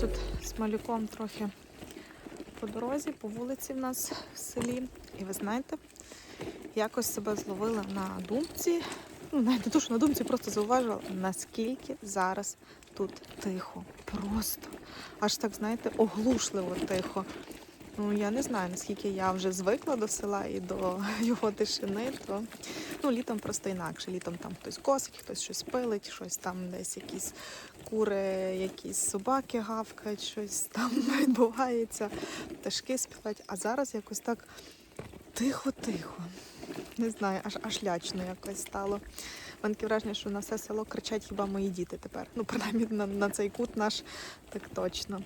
тут з малюком трохи по дорозі, по вулиці в нас в селі. І ви знаєте, якось себе зловила на думці. Ну, навіть не то, що на думці, просто зауважила, наскільки зараз тут тихо. Просто. Аж так, знаєте, оглушливо тихо. Ну, я не знаю, наскільки я вже звикла до села і до його тишини, то ну, літом просто інакше. Літом там хтось косить, хтось щось пилить, щось там десь якісь кури, якісь собаки гавкають, щось там відбувається, пташки співають. А зараз якось так тихо-тихо. Не знаю, аж аж лячно якось стало. У враження, що на все село кричать хіба мої діти тепер. Ну, принаймні на, на цей кут наш так точно.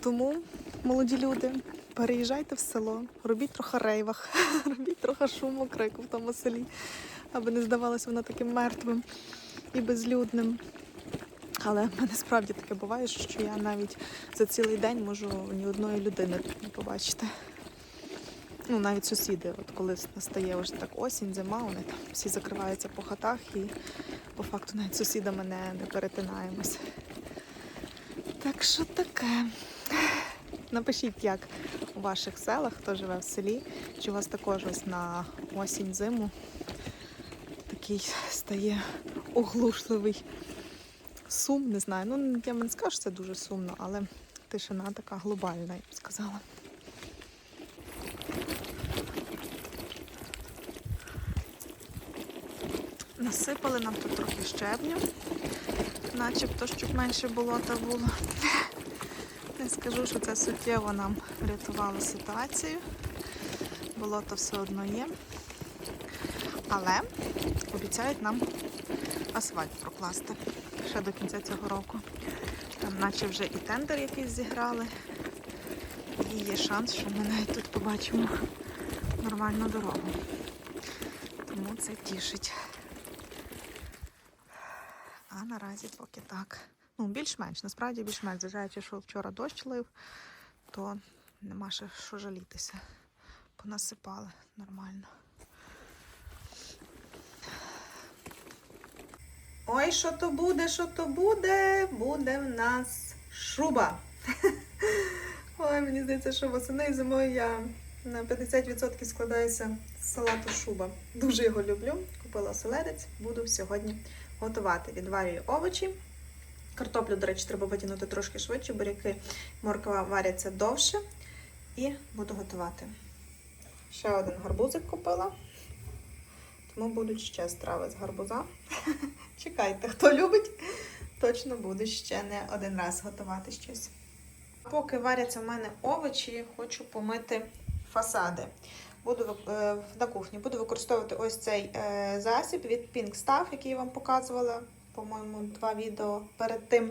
Тому, молоді люди, переїжджайте в село, робіть трохи рейвах, робіть трохи шуму, крику в тому селі, аби не здавалося воно таким мертвим і безлюдним. Але в мене справді таке буває, що я навіть за цілий день можу ні одної людини тут не побачити. Ну, навіть сусіди, от коли настає вже так осінь, зима, вони там всі закриваються по хатах і по факту навіть сусідами не, не перетинаємось. Так що таке. Напишіть, як у ваших селах, хто живе в селі, чи у вас також ось на осінь-зиму такий стає оглушливий сум, не знаю. Ну, я не скажу, це дуже сумно, але тишина така глобальна, я б сказала. Насипали нам тут трохи щебню, начебто, щоб менше болота було. Не скажу, що це суттєво нам врятувало ситуацію. Болото все одно є. Але обіцяють нам асфальт прокласти ще до кінця цього року. Там наче вже і тендер якийсь зіграли. І є шанс, що ми навіть тут побачимо нормальну дорогу. Тому це тішить. А наразі поки так. Ну, більш-менш, насправді більш-менш, зважаючи, що вчора дощ лив, то нема ще що жалітися. Понасипали нормально. Ой, що то буде, що то буде? Буде в нас шуба. Ой, мені здається, що восени зимою я на 50% складаюся з салату шуба. Дуже його люблю. Купила оселедець, буду сьогодні готувати. Відварюю овочі. Картоплю, до речі, треба витягнути трошки швидше, буряки, морква варяться довше. І буду готувати. Ще один гарбузик купила. Тому будуть ще страви з гарбуза. Чекайте, хто любить, точно буду ще не один раз готувати щось. Поки варяться в мене овочі, хочу помити фасади. Буду е, на кухні буду використовувати ось цей е, засіб від Pink Stuff, який я вам показувала, по-моєму, два відео перед тим.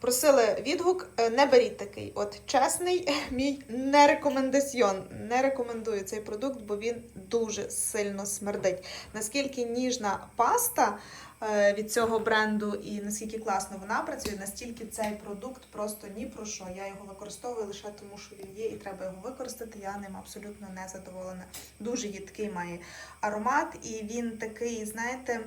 Просили відгук, е, не беріть такий. От чесний, мій не рекомендаціон. Не рекомендую цей продукт, бо він дуже сильно смердить. Наскільки ніжна паста е, від цього бренду і наскільки класно вона працює, настільки цей продукт просто ні про що. Я його використовую лише тому, що він є, і треба його використати. Я ним абсолютно не задоволена. Дуже їдкий має аромат, і він такий, знаєте,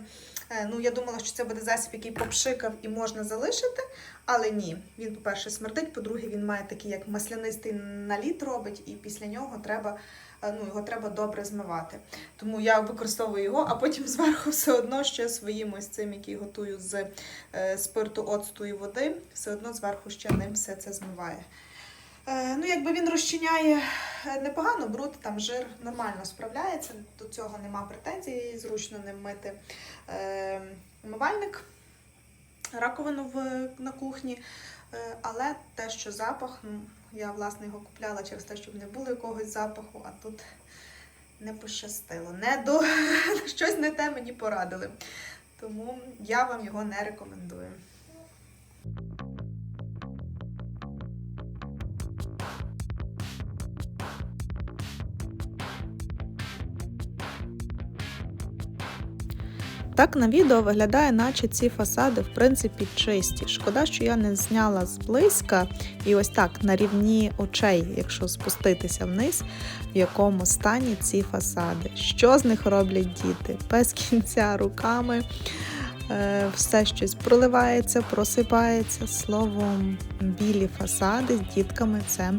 ну я думала, що це буде засіб, який попшикав і можна залишити. Але ні, він, по-перше, смердить, по-друге, він має такий як маслянистий наліт робить, і після нього треба, е, ну, його треба добре змивати. Тому я використовую його, а потім зверху все одно ще своїм ось цим, який готую з е, спирту, оцту і води, все одно зверху ще ним все це змиває. Е, ну, якби він розчиняє е, непогано, бруд, там жир нормально справляється, до цього нема претензій, зручно ним мити е, умивальник раковину в, на кухні. Е, Але те, що запах, ну, я власне його купляла через те, щоб не було якогось запаху, а тут не пощастило. Не до... Щось не те мені порадили. Тому я вам його не рекомендую. Так на відео виглядає, наче ці фасади в принципі чисті. Шкода, що я не зняла зблизька і ось так на рівні очей, якщо спуститися вниз, в якому стані ці фасади. Що з них роблять діти? Без кінця руками все щось проливається, просипається. Словом, білі фасади з дітками це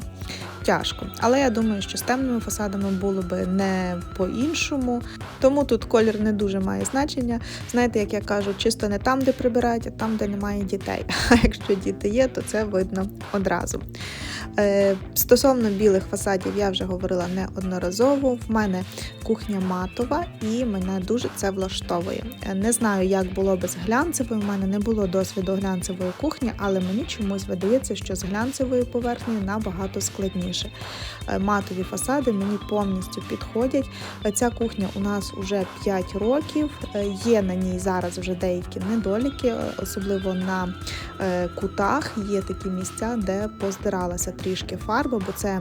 тяжко. Але я думаю, що з темними фасадами було би не по-іншому. Тому тут колір не дуже має значення. Знаєте, як я кажу, чисто не там, де прибирають, а там, де немає дітей. А якщо діти є, то це видно одразу. Е, Стосовно білих фасадів, я вже говорила неодноразово. В мене кухня матова і мене дуже це влаштовує. Е, Не знаю, як було би з глянцевою. У мене не було досвіду глянцевої кухні, але мені чомусь видається, що з глянцевою поверхнею набагато складніше. Е, Матові фасади мені повністю підходять. Ця кухня у нас вже 5 років. Є на ній зараз вже деякі недоліки, особливо на кутах є такі місця, де поздиралася трішки фарба, бо це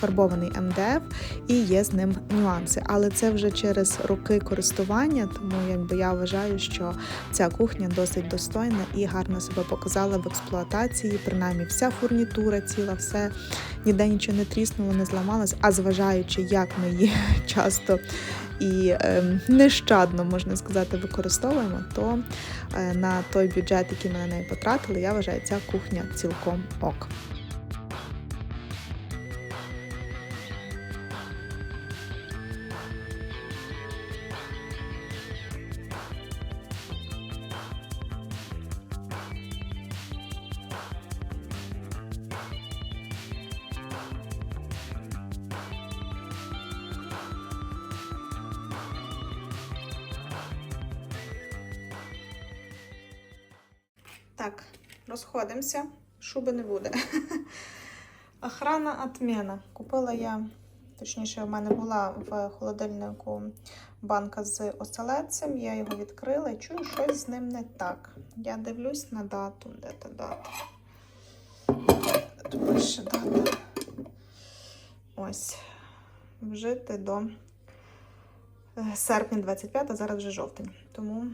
фарбований МДФ і є з ним нюанси. Але це вже через роки користування, тому якби я вважаю, що ця кухня досить достойна і гарно себе показала в експлуатації. Принаймні, вся фурнітура ціла, все ніде нічого не тріснуло, не зламалось. А зважаючи, як ми її часто і ем, нещадно можна сказати, використовуємо, то е, на той бюджет, який ми на неї потратили, я вважаю, ця кухня цілком ок. Так, розходимося. Шуби не буде. Охрана отмена. Купила я, точніше, в мене була в холодильнику банка з оселедцем. Я його відкрила і чую, щось з ним не так. Я дивлюсь на дату. Де та дата? Тут пише дата. Ось. Вжити до е, серпня 25, а зараз вже жовтень. Тому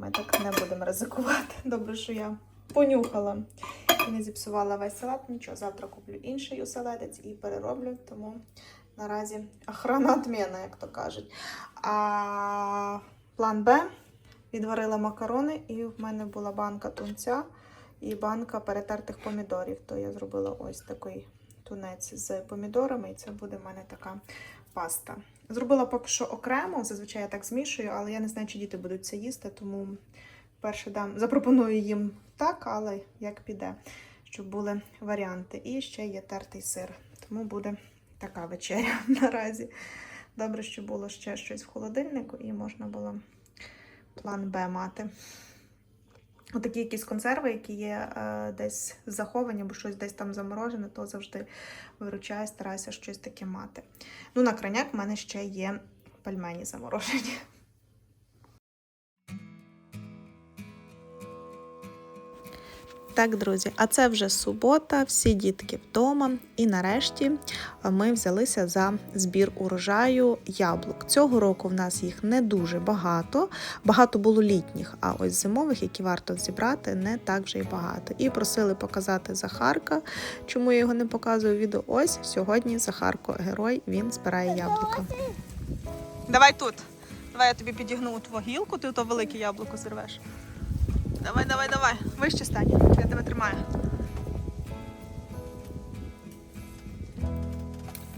ми так не будемо ризикувати. Добре, що я понюхала і не зіпсувала весь салат. Нічого, завтра куплю інший оселедець і перероблю, тому наразі охрана отміна, як то кажуть. А план Б відварила макарони, і в мене була банка тунця і банка перетертих помідорів. То я зробила ось такий тунець з помідорами, і це буде в мене така паста. Зробила поки що окремо, зазвичай я так змішую, але я не знаю, чи діти будуть це їсти, тому перше дам, запропоную їм так, але як піде, щоб були варіанти. І ще є тертий сир, тому буде така вечеря наразі. Добре, що було ще щось в холодильнику, і можна було план Б мати. Отакі якісь консерви, які є е, десь заховані, або щось десь там заморожене, то завжди виручаю, стараюся щось таке мати. Ну, на краняк в мене ще є пельмені заморожені. Так, друзі, а це вже субота, всі дітки вдома. І нарешті ми взялися за збір урожаю яблук. Цього року в нас їх не дуже багато. Багато було літніх, а ось зимових, які варто зібрати, не так вже й багато. І просили показати Захарка. Чому я його не показую відео? Ось сьогодні Захарко герой, він збирає яблука. Давай тут. Давай я тобі підігну твою гілку, ти то велике яблуко зірвеш. Давай, давай, давай. Вище стань. Я тебе тримаю.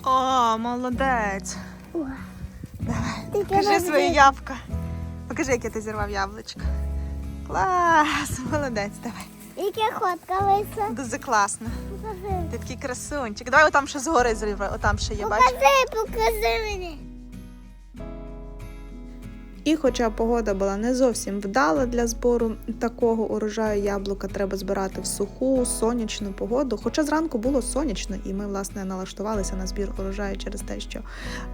О, молодець. Давай. Покажи своє ябка. Покажи, яке ти зірвав яблучко. Клас, молодець, давай. Яке хотка лиса? Дуже класно. Покажи. Ти такий красунчик. Давай отам ще згори зрівай. Отам ще є, бачиш? Покажи, покажи мені. І хоча погода була не зовсім вдала для збору такого урожаю яблука, треба збирати в суху, сонячну погоду. Хоча зранку було сонячно, і ми, власне, налаштувалися на збір урожаю через те, що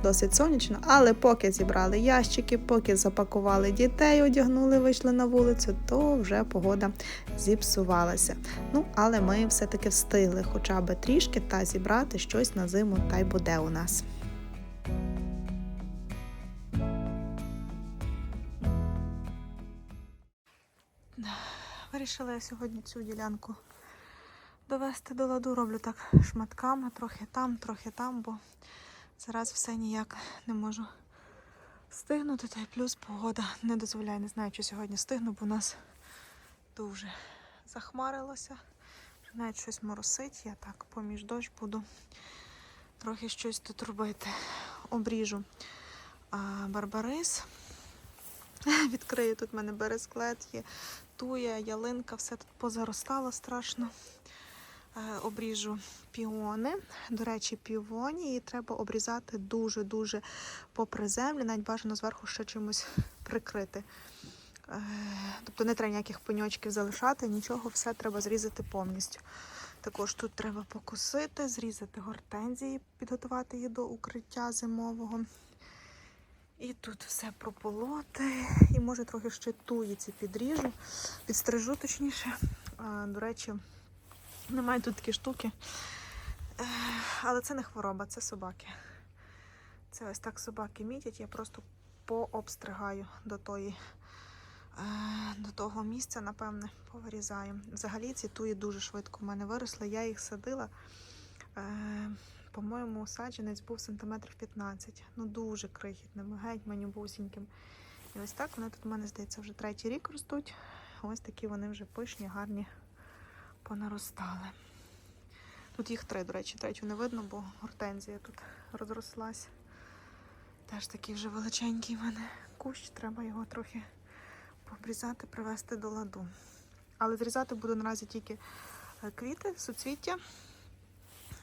досить сонячно. Але поки зібрали ящики, поки запакували дітей, одягнули, вийшли на вулицю, то вже погода зіпсувалася. Ну, але ми все-таки встигли хоча б трішки та зібрати щось на зиму, та й буде у нас. Вирішила я сьогодні цю ділянку довести до ладу. Роблю так шматками, трохи там, трохи там, бо зараз все ніяк не можу Стигнути, та й плюс погода не дозволяє. Не знаю, чи сьогодні стигну, бо у нас дуже захмарилося. Навіть щось моросить, я так поміж дощ буду трохи щось тут робити. Обріжу а, барбарис. Відкрию тут в мене бересклет є, туя, ялинка, все тут позаростало страшно. Е, Обріжу піони. До речі, півонії треба обрізати дуже-дуже попри землю, навіть бажано зверху ще чимось прикрити. Е, Тобто не треба ніяких пеньочків залишати, нічого, все треба зрізати повністю. Також тут треба покосити, зрізати гортензії, підготувати її до укриття зимового. І тут все прополоти. І може трохи ще туїці підріжу, підстрижу точніше. До речі, немає тут такі штуки. Е, Але це не хвороба, це собаки. Це ось так собаки мітять. Я просто пообстригаю до тої. е, До того місця, напевне, повирізаю. Взагалі ці туї дуже швидко в мене виросли. Я їх садила. По-моєму, саджанець був сантиметрів 15. Ну дуже крихітним, геть манюбусіньким. І ось так вони тут у мене, здається, вже третій рік ростуть. Ось такі вони вже пишні, гарні понаростали. Тут їх три, до речі, третю не видно, бо гортензія тут розрослась. Теж такий вже величенький в мене кущ, треба його трохи пообрізати, привести до ладу. Але зрізати буду наразі тільки е, квіти, суцвіття.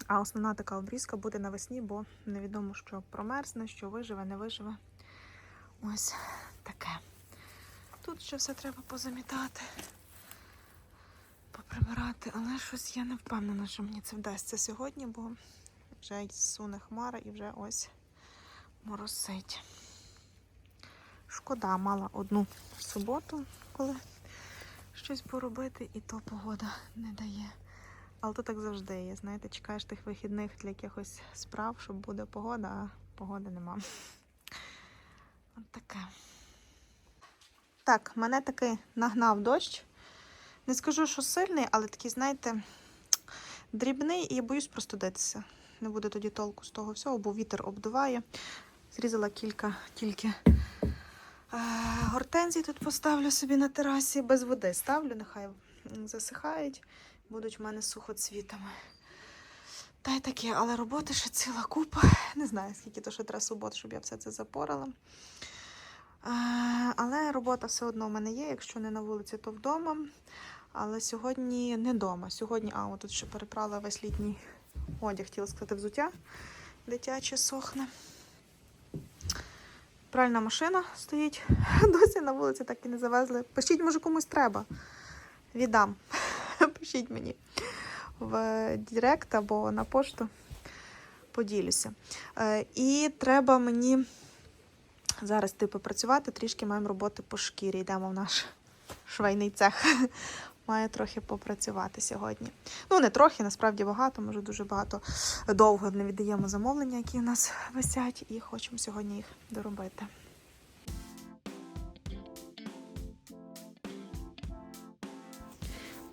А основна така обрізка буде навесні, бо невідомо, що промерзне, що виживе, не виживе. Ось таке. Тут ще все треба позамітати, поприбирати, але щось я не впевнена, що мені це вдасться сьогодні, бо вже суне хмара і вже ось моросить. Шкода, мала одну суботу, коли щось поробити, і то погода не дає. Але то так завжди є. Знаєте, чекаєш тих вихідних для якихось справ, щоб буде погода, а погоди нема. От таке. Так, мене таки нагнав дощ. Не скажу, що сильний, але такий, знаєте, дрібний і я боюсь простудитися. Не буде тоді толку з того всього, бо вітер обдуває. Зрізала кілька тільки е, гортензій тут поставлю собі на терасі. Без води ставлю, нехай засихають будуть в мене сухоцвітами. Та й таке, але роботи ще ціла купа. Не знаю, скільки то ще треба субот, щоб я все це запорала. Е, Але робота все одно в мене є. Якщо не на вулиці, то вдома. Але сьогодні не вдома. Сьогодні, а, тут ще перепрала весь літній одяг, хотіла сказати, взуття дитяче сохне. Пральна машина стоїть. Досі на вулиці так і не завезли. Пишіть, може, комусь треба. Віддам. Пишіть мені в Директ або на пошту. Поділюся. Е, І треба мені зараз типу працювати, трішки маємо роботи по шкірі. Йдемо в наш швейний цех. Маю трохи попрацювати сьогодні. Ну, не трохи, насправді багато, може дуже багато. Довго не віддаємо замовлення, які у нас висять, і хочемо сьогодні їх доробити.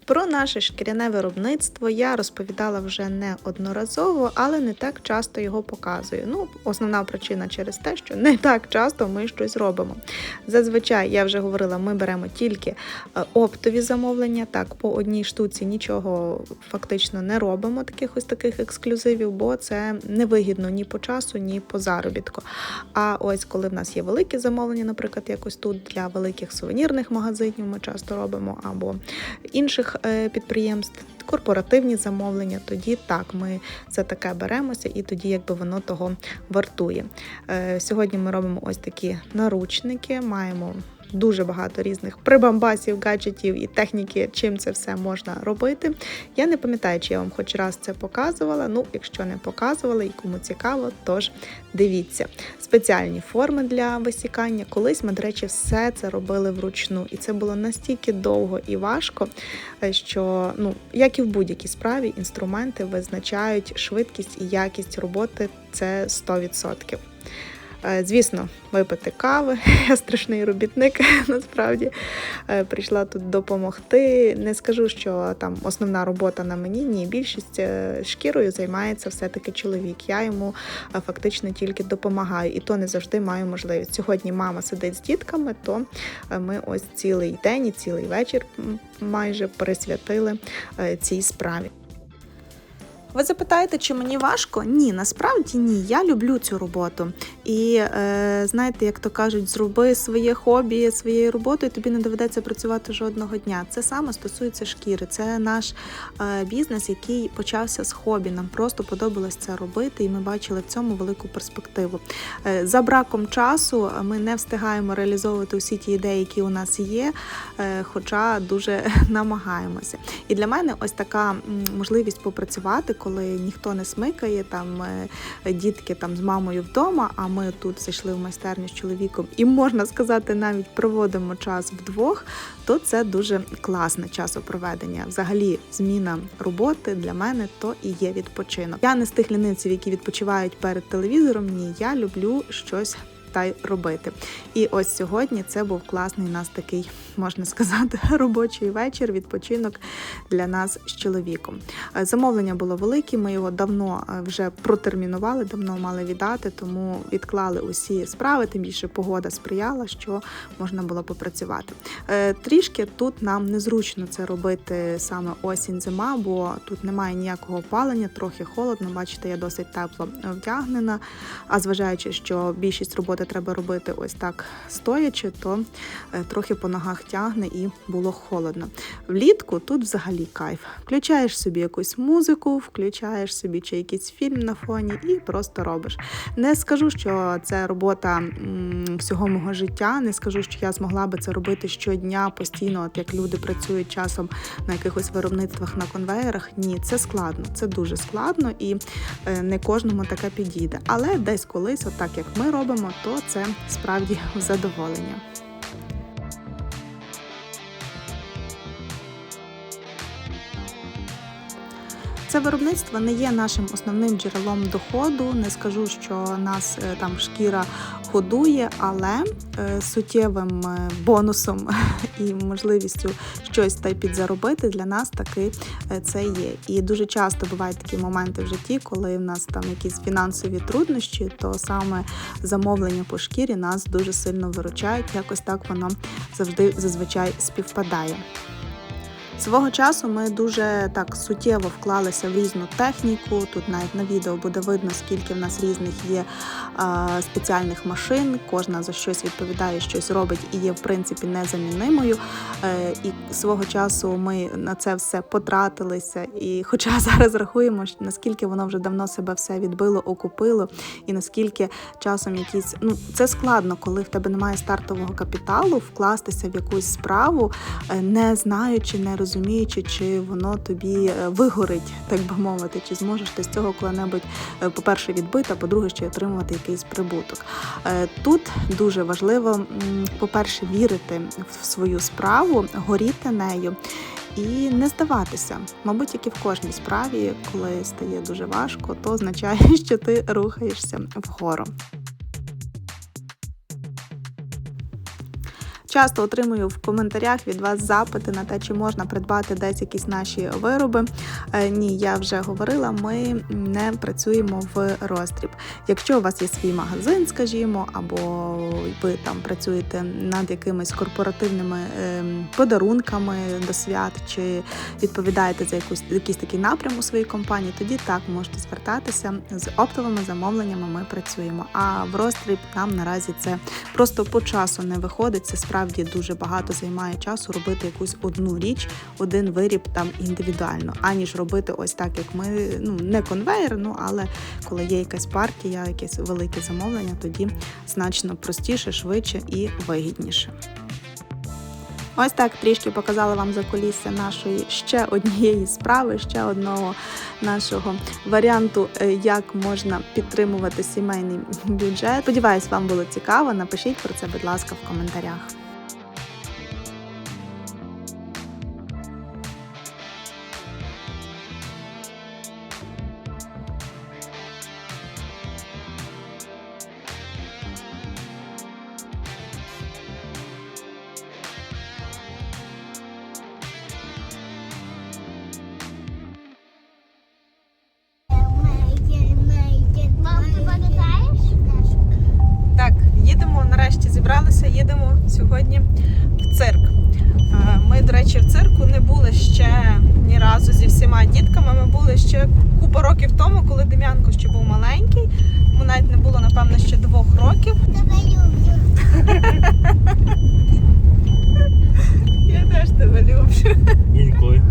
Про наше шкіряне виробництво я розповідала вже неодноразово, але не так часто його показую. Ну, основна причина через те, що не так часто ми щось робимо. Зазвичай, я вже говорила, ми беремо тільки е, оптові замовлення. Так, по одній штуці нічого фактично не робимо, таких ось таких ексклюзивів, бо це невигідно ні по часу, ні по заробітку. А ось коли в нас є великі замовлення, наприклад, якось тут для великих сувенірних магазинів ми часто робимо, або інших підприємств, корпоративні замовлення, тоді так ми за таке беремося, і тоді якби воно того вартує. Е, Сьогодні ми робимо ось такі наручники, маємо. Дуже багато різних прибамбасів, гаджетів і техніки, чим це все можна робити. Я не пам'ятаю, чи я вам хоч раз це показувала. Ну, якщо не показувала і кому цікаво, тож дивіться. Спеціальні форми для висікання. Колись ми, до речі, все це робили вручну, і це було настільки довго і важко, е, що ну, як і в будь-якій справі, інструменти визначають швидкість і якість роботи це 100%. Е, Звісно, випити кави. Я страшний робітник, насправді Е, прийшла тут допомогти. Не скажу, що там основна робота на мені. Ні, більшість е, шкірою займається все-таки чоловік. Я йому фактично тільки допомагаю, і то не завжди маю можливість. Сьогодні мама сидить з дітками, то ми ось цілий день і цілий вечір майже присвятили цій справі. Ви запитаєте, чи мені важко? Ні, насправді ні. Я люблю цю роботу. І е, знаєте, як то кажуть, зроби своє хобі своєю роботою, тобі не доведеться працювати жодного дня. Це саме стосується шкіри. Це наш е, бізнес, який почався з хобі. Нам просто подобалось це робити, і ми бачили в цьому велику перспективу. Е, за браком часу ми не встигаємо реалізовувати усі ті ідеї, які у нас є, е, хоча дуже намагаємося. І для мене ось така можливість попрацювати, коли ніхто не смикає, там е, дітки там з мамою вдома, а ми тут зайшли в майстерню з чоловіком, і можна сказати, навіть проводимо час вдвох, то це дуже класне часопроведення. Взагалі, зміна роботи для мене то і є відпочинок. Я не з тих лінивців, які відпочивають перед телевізором. Ні, я люблю щось. Та й робити. І ось сьогодні це був класний у нас такий, можна сказати, робочий вечір, відпочинок для нас з чоловіком. Е, Замовлення було велике, ми його давно е, вже протермінували, давно мали віддати, тому відклали усі справи, тим більше погода сприяла, що можна було попрацювати. Е, Трішки тут нам незручно це робити саме осінь-зима, бо тут немає ніякого опалення, трохи холодно. Бачите, я досить тепло вдягнена. А зважаючи, що більшість роботи треба робити ось так стоячи, то е, трохи по ногах тягне і було холодно. Влітку тут взагалі кайф. Включаєш собі якусь музику, включаєш собі чи якийсь фільм на фоні і просто робиш. Не скажу, що це робота всього мого життя. Не скажу, що я змогла би це робити щодня постійно, от як люди працюють часом на якихось виробництвах на конвеєрах. Ні, це складно, це дуже складно і е, не кожному таке підійде. Але десь колись, отак як ми робимо, то це справді задоволення. Це виробництво не є нашим основним джерелом доходу. Не скажу, що нас е, там шкіра годує, але е, суттєвим е, бонусом і можливістю щось та й підзаробити для нас таки е, це є. І дуже часто бувають такі моменти в житті, коли в нас там якісь фінансові труднощі, то саме замовлення по шкірі нас дуже сильно виручають. Якось так воно завжди зазвичай співпадає. Свого часу ми дуже так суттєво вклалися в різну техніку. Тут навіть на відео буде видно, скільки в нас різних є а, спеціальних машин. Кожна за щось відповідає, щось робить і є в принципі незамінимою. Е, і свого часу ми на це все потратилися. І хоча зараз рахуємо, наскільки воно вже давно себе все відбило, окупило, і наскільки часом якісь ну це складно, коли в тебе немає стартового капіталу, вкластися в якусь справу, е, не знаючи, не чи воно тобі е, вигорить, так би мовити, чи зможеш ти з цього коли-небудь, е, по-перше, відбити, а по-друге, ще отримувати якийсь прибуток. Е, Тут дуже важливо, по-перше, вірити в свою справу, горіти нею. І не здаватися, мабуть, як і в кожній справі, коли стає дуже важко, то означає, що ти рухаєшся вгору. Часто отримую в коментарях від вас запити на те, чи можна придбати десь якісь наші вироби. Е, ні, я вже говорила, ми не працюємо в роздріб. Якщо у вас є свій магазин, скажімо, або ви там працюєте над якимись корпоративними ем, подарунками до свят, чи відповідаєте за якусь якийсь такий напрям у своїй компанії, тоді так можете звертатися з оптовими замовленнями. Ми працюємо. А в роздріб нам наразі це просто по часу не виходить. Це справді дуже багато займає часу робити якусь одну річ, один виріб там індивідуально, аніж робити ось так, як ми ну не конвейер, ну але коли є якась партія, якесь велике замовлення, тоді значно простіше, швидше і вигідніше. Ось так трішки показала вам за закулісся нашої ще однієї справи, ще одного нашого варіанту, е, як можна підтримувати сімейний бюджет. Сподіваюсь, вам було цікаво. Напишіть про це, будь ласка, в коментарях. Сьогодні в цирк. Е, Ми, до речі, в цирку не були ще ні разу зі всіма дітками. Ми були ще купа років тому, коли Дем'янко ще був маленький. Йому навіть не було, напевно, ще двох років. Тебе люблю. Я теж тебе люблю. Інколи.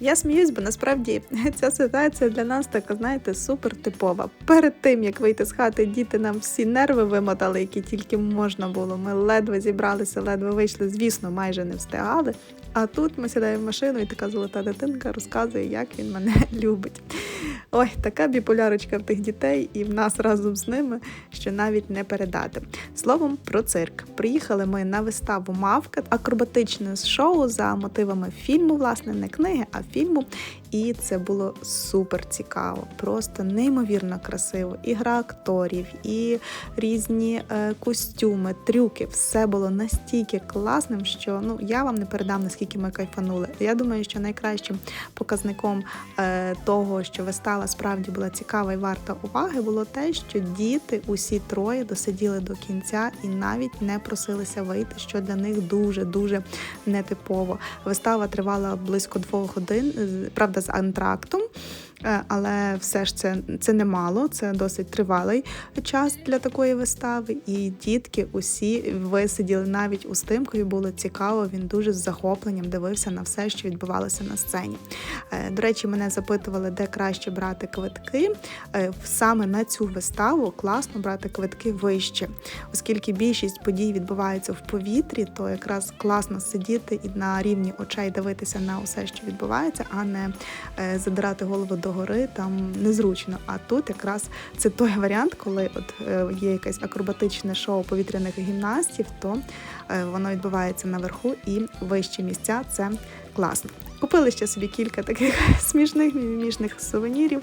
Я сміюсь, бо насправді ця ситуація для нас така, знаєте, супер типова. Перед тим як вийти з хати, діти нам всі нерви вимотали, які тільки можна було. Ми ледве зібралися, ледве вийшли. Звісно, майже не встигали. А тут ми сідаємо в машину, і така золота дитинка розказує, як він мене любить. Ой, така біполярочка в тих дітей, і в нас разом з ними, що навіть не передати. Словом про цирк. Приїхали ми на виставу Мавка, акробатичне шоу за мотивами фільму, власне, не книги, а фільму. І це було супер цікаво, просто неймовірно красиво. І гра акторів, і різні е, костюми, трюки. Все було настільки класним, що ну я вам не передам наскільки ми кайфанули. Я думаю, що найкращим показником е, того, що вистава справді була цікава і варта уваги, було те, що діти усі троє досиділи до кінця і навіть не просилися вийти, що для них дуже дуже нетипово. Вистава тривала близько двох годин, з- з антрактом. Е, Але все ж це, це немало, це досить тривалий час для такої вистави. І дітки усі висиділи навіть у Стимкові було цікаво. Він дуже з захопленням дивився на все, що відбувалося на сцені. Е, До речі, мене запитували, де краще брати квитки. Е, Саме на цю виставу класно брати квитки вище, оскільки більшість подій відбувається в повітрі, то якраз класно сидіти і на рівні очей дивитися на усе, що відбувається, а не задирати голову догори, там незручно. А тут якраз це той варіант, коли от е, є якесь акробатичне шоу повітряних гімнастів, то е, воно відбувається наверху і вищі місця це класно. Купили ще собі кілька таких смішних мімішних сувенірів.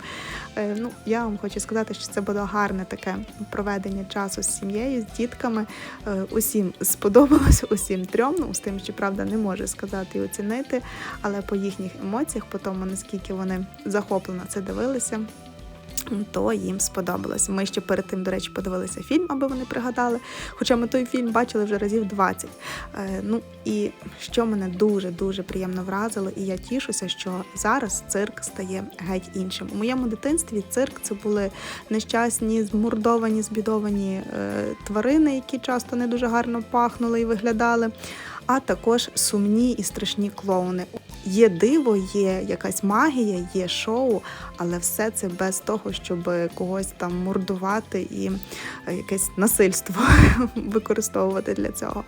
Е, Ну, я вам хочу сказати, що це було гарне таке проведення часу з сім'єю, з дітками. Е, Усім сподобалось, усім трьом. Ну, з тим, що правда не можу сказати і оцінити, але по їхніх емоціях, по тому наскільки вони захоплено це дивилися. То їм сподобалось. Ми ще перед тим, до речі, подивилися фільм, аби вони пригадали. Хоча ми той фільм бачили вже разів 20. Е, ну і що мене дуже дуже приємно вразило, і я тішуся, що зараз цирк стає геть іншим. У моєму дитинстві цирк це були нещасні, змордовані, збідовані е, тварини, які часто не дуже гарно пахнули і виглядали. А також сумні і страшні клоуни. Є диво, є якась магія, є шоу, але все це без того, щоб когось там мордувати і е, якесь насильство використовувати для цього.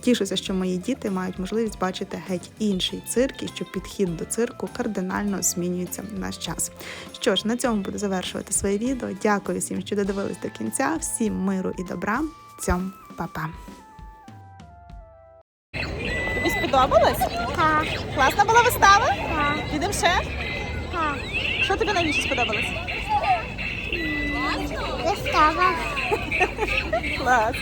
Тішуся, що мої діти мають можливість бачити геть інший цирк і що підхід до цирку кардинально змінюється в наш час. Що ж, на цьому буду завершувати своє відео. Дякую всім, що додивились до кінця. Всім миру і добра. Цьом, па-па. Сподобалось? Так, Класна була вистава? так, Підемо ще? так. Що тобі найбільше сподобалось? Вистава. Клас.